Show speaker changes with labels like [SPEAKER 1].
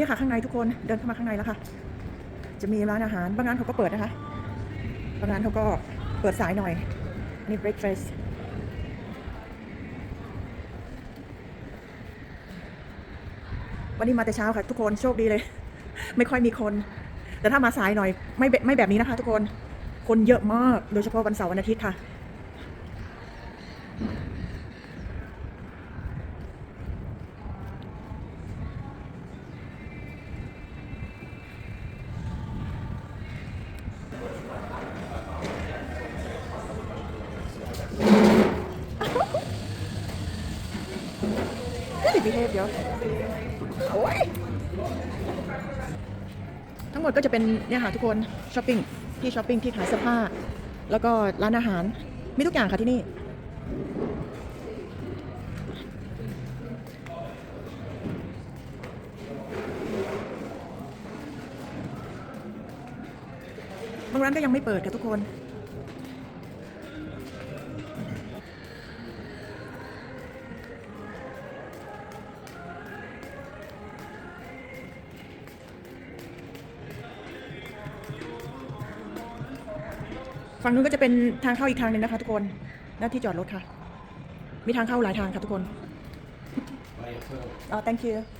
[SPEAKER 1] นี่ค่ะข้างในทุกคนเดินเข้ามาข้างในแล้วค่ะ จะมีร้านอาหารบางร้านเขาก็เปิดนะคะบางร้านเขาก็เปิดสายหน่อย อันนี่ breakfast วันนี้มาแต่เช้าค่ะ ทุกคนโชคดีเลย ไม่ค่อยมีคน แต่ถ้ามาสายหน่อยไม่ไม่แบบนี้นะคะ ทุกคนคนเยอะมากโดยเฉพาะวันเสาร์วันอาทิตย์ค่ะ ก็ดีพิเทพเยอะโอ้ยทั้งหมดก็จะเป็นเนี่ยค่ะทุกคนช้อปปิ้งที่ช้อปปิ้งที่ขายเสื้อผ้า แล้วก็ร้านอาหารมีทุกอย่างค่ะที่นี่ บางร้านก็ยังไม่เปิดค่ะทุกคน ฝั่งนู้นก็จะเป็นทางเข้าอีกทางหนึ่งนะคะทุกคน หน้าที่จอดรถค่ะ มีทางเข้าหลายทางค่ะทุกคน อ๋อ thank you